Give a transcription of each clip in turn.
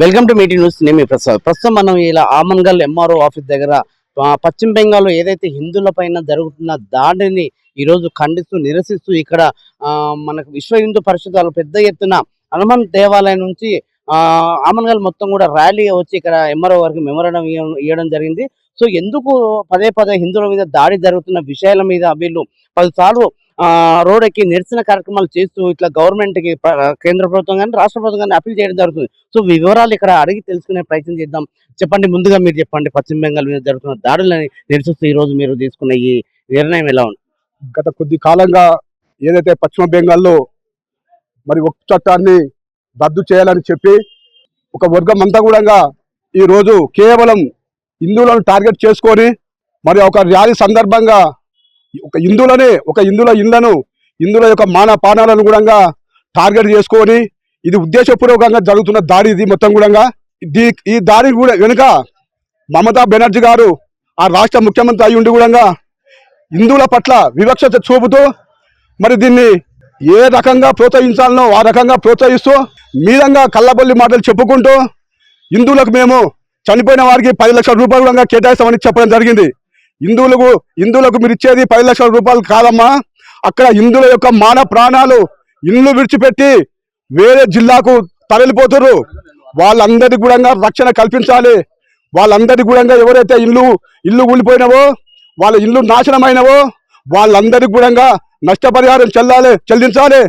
Welcome to meeting news నేను ప్రసాద్. ప్రస్తుతం మనం ఇలా ఆమన్గల్ ఎంఆర్ఓ ఆఫీస్ దగ్గర పశ్చిమ బెంగాల్లో ఏదైతే హిందువుల పైన జరుగుతున్న దాడిని ఈరోజు ఖండిస్తూ నిరసిస్తూ ఇక్కడ మనకు విశ్వ హిందూ పరిషత్ పెద్ద ఎత్తున హనుమాన్ దేవాలయం నుంచి ఆమన్గల్ మొత్తం కూడా ర్యాలీ వచ్చి ఇక్కడ ఎంఆర్ఓ వారికి మెమోరాండం ఇవ్వడం జరిగింది. సో ఎందుకు పదే పదే హిందువుల మీద దాడి జరుగుతున్న విషయాల మీద వీళ్ళు పలుసార్లు రోడ్ ఎక్కి నిరసన కార్యక్రమాలు చేస్తూ ఇట్లా గవర్నమెంట్కి కేంద్ర ప్రభుత్వం కానీ రాష్ట్ర ప్రభుత్వం కానీ అప్పీల్ చేయడం జరుగుతుంది. సో వివరాలు ఇక్కడ అడిగి తెలుసుకునే ప్రయత్నం చేద్దాం. చెప్పండి ముందుగా మీరు చెప్పండి పశ్చిమ బెంగాల్ మీద జరుగుతున్న దాడులని నిరసిస్తూ ఈ రోజు మీరు తీసుకున్న ఈ నిర్ణయం ఎలా ఉంది? గత కొద్ది కాలంగా ఏదైతే పశ్చిమ బెంగాల్లో మరి ఒక చట్టాన్ని రద్దు చేయాలని చెప్పి ఒక వర్గం అంతా కూడా ఈ రోజు కేవలం హిందువులను టార్గెట్ చేసుకొని మరి ఒక ర్యాలీ సందర్భంగా ఒక హిందువులనే ఒక హిందువుల ఇండ్లను హిందువుల యొక్క మాన పానాలను కూడా టార్గెట్ చేసుకొని ఇది ఉద్దేశపూర్వకంగా జరుగుతున్న దాడి ఇది మొత్తం కూడా దీ ఈ దాడి కూడా వెనుక మమతా బెనర్జీ గారు ఆ రాష్ట్ర ముఖ్యమంత్రి అయి ఉండి కూడా హిందువుల పట్ల వివక్షత చూపుతూ మరి దీన్ని ఏ రకంగా ప్రోత్సహించాలనో ఆ రకంగా ప్రోత్సహిస్తూ మీదంగా కళ్ళబొల్లి మాటలు చెప్పుకుంటూ హిందువులకు మేము చనిపోయిన వారికి పది లక్షల రూపాయలు కూడా కేటాయిస్తామని చెప్పడం జరిగింది. హిందువులకు హిందువులకు మీరు ఇచ్చేది పది లక్షల రూపాయలు కాదమ్మా. అక్కడ హిందువుల యొక్క మాన ప్రాణాలు ఇల్లు విడిచిపెట్టి వేరే జిల్లాకు తరలిపోతున్నారు వాళ్ళందరికీ కూడా రక్షణ కల్పించాలి. వాళ్ళందరికీ కూడా ఎవరైతే ఇల్లు ఇల్లు కూలిపోయినవో వాళ్ళ ఇల్లు నాశనమైనవో వాళ్ళందరికీ కూడా నష్టపరిహారం చెల్లాలి చెల్లించాలి.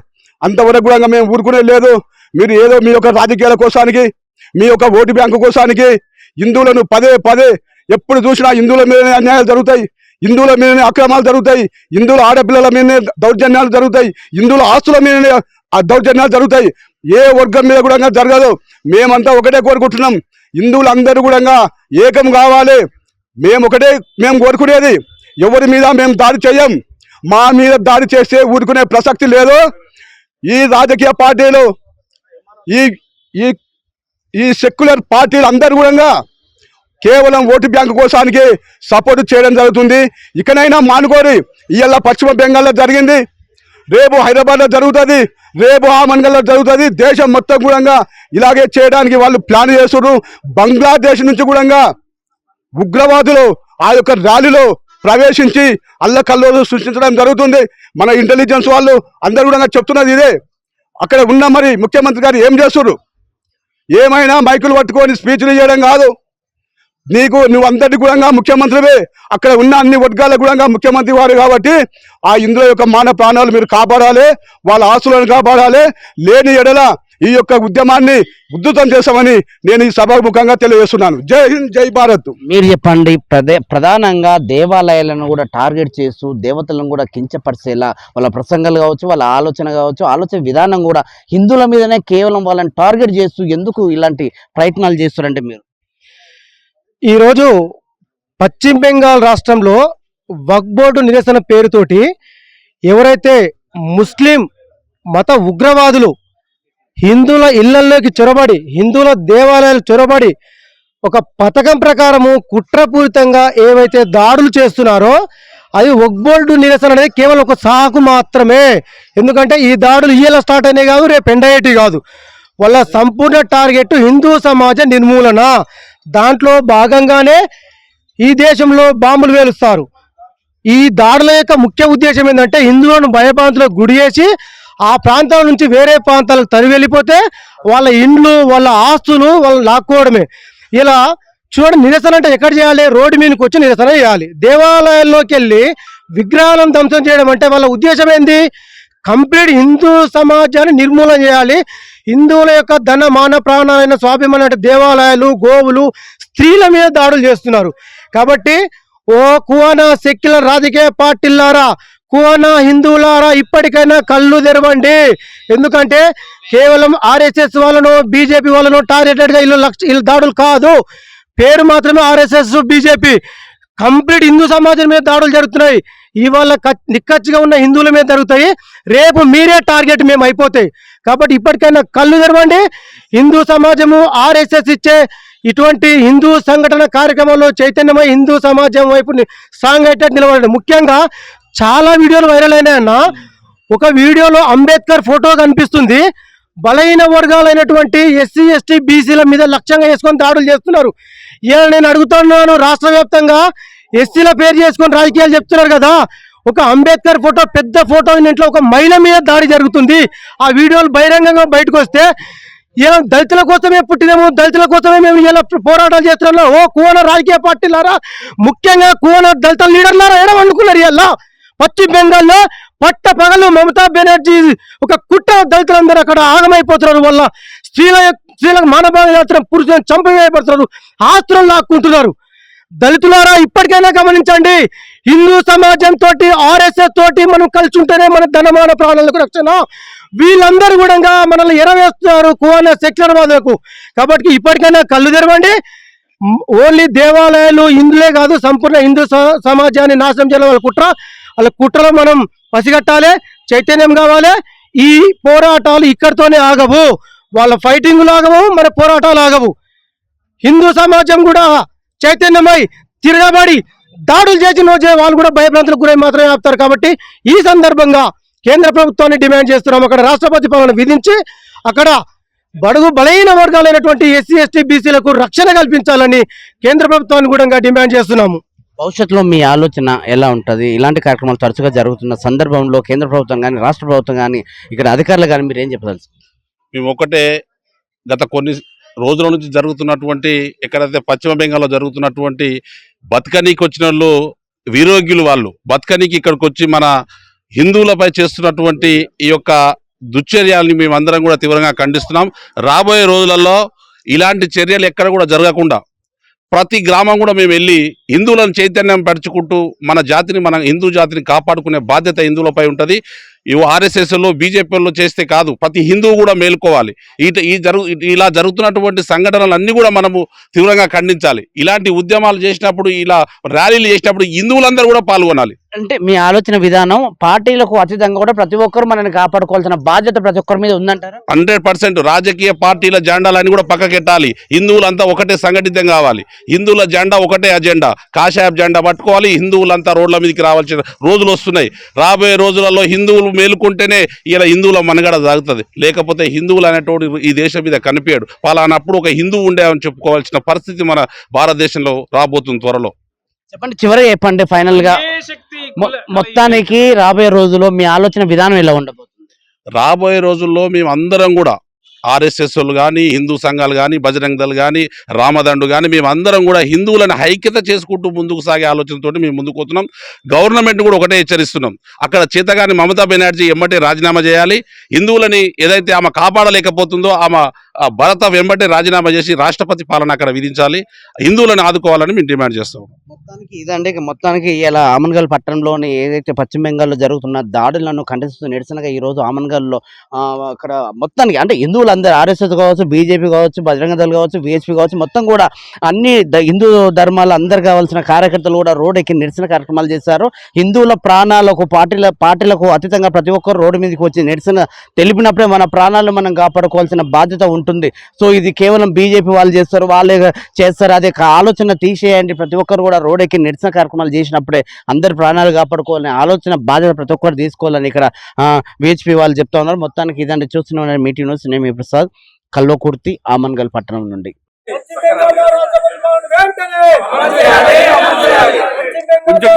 అంతవరకు కూడా మేము ఊరుకునే లేదు. మీరు ఏదో మీ యొక్క రాజకీయాల కోసానికి మీ యొక్క ఓటు బ్యాంకు కోసానికి హిందువులను పదే పదే ఎప్పుడు చూసినా హిందువుల మీదనే అన్యాయాలు జరుగుతాయి హిందువుల మీదనే అక్రమాలు జరుగుతాయి హిందువుల ఆడపిల్లల మీదనే దౌర్జన్యాలు జరుగుతాయి హిందువుల ఆస్తుల మీదనే ఆ దౌర్జన్యాలు జరుగుతాయి. ఏ వర్గం మీద కూడా జరగదు. మేమంతా ఒకటే కోరుకుంటున్నాం. హిందువులందరూ కూడా ఏకం కావాలి. మేము ఒకటే మేము కోరుకునేది. ఎవరి మీద మేము దాడి చేయం. మా మీద దాడి చేస్తే ఊరుకునే ప్రసక్తి లేదు. ఈ రాజకీయ పార్టీలు ఈ ఈ ఈ సెక్యులర్ పార్టీలు అందరూ కూడా కేవలం ఓటు బ్యాంకు కోసానికి సపోర్ట్ చేయడం జరుగుతుంది. ఇకనైనా మానుకోరి ఇవాళ పశ్చిమ బెంగాల్లో జరిగింది. రేపు హైదరాబాద్లో జరుగుతుంది. రేపు ఆమన్గల్లో జరుగుతుంది. దేశం మొత్తం కూడా ఇలాగే చేయడానికి వాళ్ళు ప్లాన్ చేస్తున్నారు బంగ్లాదేశ్ నుంచి కూడా ఉగ్రవాదులు ఆ యొక్క ర్యాలీలో ప్రవేశించి అల్లకల్లో సృష్టించడం జరుగుతుంది. మన ఇంటెలిజెన్స్ వాళ్ళు అందరూ కూడా చెప్తున్నది ఇదే. అక్కడ ఉన్న మరి ముఖ్యమంత్రి గారు ఏం చేస్తున్నారు ఏమైనా మైకులు పట్టుకొని స్పీచ్లు చేయడం కాదు. నీకు నువ్వు అంతటి కూడా ముఖ్యమంత్రివే. అక్కడ ఉన్న అన్ని వర్గాలకు కూడా ముఖ్యమంత్రి వారు కాబట్టి ఆ ఇందులో యొక్క మాన ప్రాణాలు మీరు కాపాడాలి వాళ్ళ ఆస్తులను కాపాడాలి. లేని ఎడల ఈ యొక్క ఉద్యమాన్ని ఉద్ధృతం చేస్తామని నేను ఈ సభాముఖంగా తెలియజేస్తున్నాను. జై హింద్ జై భారత్. మీరు చెప్పండి ప్రదే ప్రధానంగా దేవాలయాలను కూడా టార్గెట్ చేస్తూ దేవతలను కూడా కించపరిచేలా వాళ్ళ ప్రసంగాలు కావచ్చు వాళ్ళ ఆలోచన కావచ్చు ఆలోచన విధానం కూడా హిందువుల మీదనే కేవలం వాళ్ళని టార్గెట్ చేస్తూ ఎందుకు ఇలాంటి ప్రయత్నాలు చేస్తారంటే మీరు? ఈరోజు పశ్చిమ బెంగాల్ రాష్ట్రంలో వక్ బోర్డు నిరసన పేరుతోటి ఎవరైతే ముస్లిం మత ఉగ్రవాదులు హిందువుల ఇళ్ళలోకి చొరబడి హిందువుల దేవాలయాలు చొరబడి ఒక పథకం ప్రకారము కుట్రపూరితంగా ఏవైతే దాడులు చేస్తున్నారో అది వక్ నిరసన అనేది కేవలం ఒక సాకు మాత్రమే. ఎందుకంటే ఈ దాడులు ఇయ్యేలా స్టార్ట్ అయినాయి కాదు రేపు ఎండయ్యేటి కాదు. వాళ్ళ సంపూర్ణ టార్గెట్ హిందూ సమాజ నిర్మూలన. దాంట్లో భాగంగానే ఈ దేశంలో బాంబులు వేలుస్తారు ఈ దాడుల యొక్క ముఖ్య ఉద్దేశం ఏంటంటే హిందువులను భయభ్రాంతులకు గుడి చేసి ఆ ప్రాంతాల నుంచి వేరే ప్రాంతాలకు తరి వెళ్ళిపోతే వాళ్ళ ఇండ్లు వాళ్ళ ఆస్తులు వాళ్ళు లాక్కోవడమే. ఇలా చూడండి నిరసన అంటే ఎక్కడ చేయాలి? రోడ్డు మీదకి వచ్చి నిరసన చేయాలి. దేవాలయాల్లోకి వెళ్ళి విగ్రహాలను ధ్వంసం చేయడం అంటే వాళ్ళ ఉద్దేశం ఏంది? కంప్లీట్ హిందూ సమాజాన్ని నిర్మూలన చేయాలి. హిందువుల యొక్క ధన మాన ప్రాణాలైన స్వాభిమాన దేవాలయాలు గోవులు స్త్రీల మీద దాడులు చేస్తున్నారు. కాబట్టి ఓ కువానా సెక్యులర్ రాజకీయ పార్టీలారా కువానా హిందువులారా ఇప్పటికైనా కళ్ళు తెరవండి. ఎందుకంటే కేవలం ఆర్ఎస్ఎస్ వాళ్ళను బీజేపీ వాళ్ళను టార్గెటెడ్గా ఇల్లు లక్ష ఇల్లు దాడులు కాదు. పేరు మాత్రమే ఆర్ఎస్ఎస్ బీజేపీ. కంప్లీట్ హిందూ సమాజం మీద దాడులు జరుగుతున్నాయి. ఇవాళ కచ్- నిక్కచ్చిగా ఉన్న హిందువుల మీద జరుగుతాయి. రేపు మీరే టార్గెట్ మేము అయిపోతాయి కాబట్టి ఇప్పటికైనా కళ్ళు తెరవండి. హిందూ సమాజము ఆర్ఎస్ఎస్ ఇచ్చే ఇటువంటి హిందూ సంఘటన కార్యక్రమంలో చైతన్యమై హిందూ సమాజం వైపు సాంగ్ స్ట్రాంగ్ అయ్యేటట్టు నిలబడండి. ముఖ్యంగా చాలా వీడియోలు వైరల్ అయినాయన్న. ఒక వీడియోలో అంబేద్కర్ ఫోటో కనిపిస్తుంది. బలహీన వర్గాలైనటువంటి ఎస్సీ ఎస్టీ బీసీల మీద లక్ష్యంగా చేసుకొని దాడులు చేస్తున్నారు. ఇలా నేను అడుగుతున్నాను రాష్ట్ర వ్యాప్తంగా ఎస్సీల పేరు చేసుకొని రాజకీయాలు చెప్తున్నారు కదా. ఒక అంబేద్కర్ ఫోటో పెద్ద ఫోటో ఇంట్లో ఒక మహిళ మీద దాడి జరుగుతుంది. ఆ వీడియోలు బహిరంగంగా బయటకు వస్తే ఇలా దళితుల కోసమే పుట్టినాము దళితుల కోసమే మేము ఇలా పోరాటాలు చేస్తున్నాము. ఓ కోన రాజకీయ పార్టీలారా ముఖ్యంగా కోన దళిత లీడర్లారా ఎడ వండుకున్నారు ఇలా పశ్చిమ బెంగాల్లో పట్ట పగలు మమతా బెనర్జీ ఒక కుట్ర దళితులందరూ అక్కడ ఆగమైపోతున్నారు. వల్ల స్త్రీల స్త్రీలకు మానవ యాత్ర పురుషులను చంపవేయబడుతున్నారు ఆస్తులను లాక్కుంటున్నారు. దళితులారా ఇప్పటికైనా గమనించండి హిందూ సమాజం తోటి ఆర్ఎస్ఎస్ తోటి మనం కలిసి ఉంటేనే మన ధనమాన ప్రాణాలకు రక్షణ. వీళ్ళందరూ కూడా మనల్ని ఎరవేస్తున్నారు కువాన సెక్యులర్వాదులకు కాబట్టి ఇప్పటికైనా కళ్ళు తెరవండి. ఓన్లీ దేవాలయాలు హిందులే కాదు సంపూర్ణ హిందూ స- సమాజాన్ని నాశనం చేయాలి వాళ్ళ కుట్ర. వాళ్ళ కుట్రలో మనం పసిగట్టాలి చైతన్యం కావాలి. ఈ పోరాటాలు ఇక్కడితోనే ఆగవు. వాళ్ళ ఫైటింగ్లు ఆగవు మన పోరాటాలు ఆగవు. హిందూ సమాజం కూడా చైతన్యమై తిరగబడి దాడులు చేసిన రోజే వాళ్ళు కూడా భయభ్రాంతులకు గురై మాత్రమే ఆపుతారు కాబట్టి ఈ సందర్భంగా కేంద్ర ప్రభుత్వాన్ని డిమాండ్ చేస్తున్నాం. అక్కడ రాష్ట్రపతి పాలన విధించి అక్కడ బడుగు బలహీన వర్గాలైనటువంటి ఎస్సీ ఎస్టీ బీసీలకు రక్షణ కల్పించాలని కేంద్ర ప్రభుత్వాన్ని కూడా డిమాండ్ చేస్తున్నాము. భవిష్యత్తులో మీ ఆలోచన ఎలా ఉంటుంది? ఇలాంటి కార్యక్రమాలు తరచుగా జరుగుతున్న సందర్భంలో కేంద్ర ప్రభుత్వం కానీ రాష్ట్ర ప్రభుత్వం కానీ ఇక్కడ అధికారులు కానీ మీరు ఏం చెప్పదలుచు మేము ఒకటే గత కొన్ని రోజుల నుంచి జరుగుతున్నటువంటి ఎక్కడైతే పశ్చిమ బెంగాల్లో జరుగుతున్నటువంటి బతకనీకి వచ్చిన వాళ్ళు వీరోగ్యులు వాళ్ళు బతకనీకి ఇక్కడికి వచ్చి మన హిందువులపై చేస్తున్నటువంటి ఈ యొక్క దుశ్చర్యాలని మేమందరం కూడా తీవ్రంగా ఖండిస్తున్నాం. రాబోయే రోజులలో ఇలాంటి చర్యలు ఎక్కడ కూడా జరగకుండా ప్రతి గ్రామం కూడా మేము వెళ్ళి హిందువులను చైతన్యం పరుచుకుంటూ మన జాతిని మన హిందూ జాతిని కాపాడుకునే బాధ్యత హిందువులపై ఉంటుంది. ఇవి ఆర్ఎస్ఎస్లో బీజేపీలో చేస్తే కాదు. ప్రతి హిందువు కూడా మేల్కోవాలి. ఈ ఈ జరుగు ఇలా జరుగుతున్నటువంటి సంఘటనలు అన్ని కూడా మనము తీవ్రంగా ఖండించాలి. ఇలాంటి ఉద్యమాలు చేసినప్పుడు ఇలా ర్యాలీలు చేసినప్పుడు హిందువులందరూ కూడా పాల్గొనాలి. అంటే మీ ఆలోచన విధానం పార్టీలకు అతీతంగా కూడా ప్రతి ఒక్కరు మనల్ని కాపాడుకోవాల్సిన బాధ్యత ప్రతి ఒక్కరి మీద ఉందంటారా? హండ్రెడ్ పర్సెంట్ రాజకీయ పార్టీల జెండాలన్నీ కూడా పక్కకెట్టాలి. హిందువులంతా ఒకటే సంఘటితం కావాలి. హిందువుల జెండా ఒకటే అజెండా. కాషాయప్ జెండా పట్టుకోవాలి. హిందువులంతా రోడ్ల మీదకి రావాల్సిన రోజులు వస్తున్నాయి. రాబోయే రోజులలో హిందువులు మేలుకుంటేనే ఇలా హిందువుల మనుగడ సాగుతుంది. లేకపోతే హిందువులు అనేటోడు ఈ దేశం మీద కనిపించాడు. పలానప్పుడు ఒక హిందువు ఉండే అని చెప్పుకోవాల్సిన పరిస్థితి మన భారతదేశంలో రాబోతుంది త్వరలో. చెప్పండి చివరి చెప్పండి ఫైనల్గా. మొత్తానికి రాబోయే రోజుల్లో మీ ఆలోచన విధానం ఎలా ఉండబోతుంది? రాబోయే రోజుల్లో మేము అందరం కూడా ఆర్ఎస్ఎస్ వాళ్ళు కానీ హిందూ సంఘాలు కానీ బజరంగ దళ్ కానీ రామదండు కానీ మేము అందరం కూడా హిందువులను ఐక్యత చేసుకుంటూ ముందుకు సాగే ఆలోచనతో మేము ముందుకు పోతున్నాం. గవర్నమెంట్ కూడా ఒకటే హెచ్చరిస్తున్నాం. అక్కడ చేతగాని మమతా బెనర్జీ ఎమ్మటే రాజీనామా చేయాలి. హిందువులని ఏదైతే ఆమె కాపాడలేకపోతుందో ఆమె భరత వెంబటే రాజీనామా చేసి రాష్ట్రపతి పాలన అక్కడ విధించాలి. హిందువులను ఆదుకోవాలని మేము డిమాండ్ చేస్తాం. మొత్తానికి ఇదండి. మొత్తానికి ఇలా ఆమన్గల్ పట్టణంలోని ఏదైతే పశ్చిమ బెంగాల్లో జరుగుతున్న దాడులను ఖండిస్తూ నిరసనగా ఈ రోజు ఆమన్గల్లో అక్కడ మొత్తానికి అంటే హిందువుల అందరు ఆర్ఎస్ఎస్ కావచ్చు బీజేపీ కావచ్చు బజరంగ దళ కావచ్చు బీఎస్పీ కావచ్చు మొత్తం కూడా అన్ని హిందూ ధర్మాలు అందరు కావాల్సిన కార్యకర్తలు కూడా రోడ్ ఎక్కి నిరసన కార్యక్రమాలు చేశారు. హిందువుల ప్రాణాలకు పార్టీల పార్టీలకు అతీతంగా ప్రతి ఒక్కరు రోడ్డు మీదకి వచ్చి నిరసన తెలిపినప్పుడే మన ప్రాణాలను మనం కాపాడుకోవాల్సిన బాధ్యత ఉంటుంది. సో ఇది కేవలం బీజేపీ వాళ్ళు చేస్తారు వాళ్ళే చేస్తారు. అదే ఆలోచన తీసేయండి. ప్రతి ఒక్కరు కూడా రోడ్ ఎక్కి నిరసన కార్యక్రమాలు చేసినప్పుడే అందరి ప్రాణాలు కాపాడుకోవాలని ఆలోచన బాధ్యత ప్రతి ఒక్కరు తీసుకోవాలని ఇక్కడ బీహెచ్పీ వాళ్ళు చెప్తా ఉన్నారు. మొత్తానికి ఇదండి. చూస్తున్న మీటింగ్ న్యూస్ నేను ప్రసాద్ కల్లోకుర్తి ఆమన్గల్ పట్టణం నుండి. కొంచెం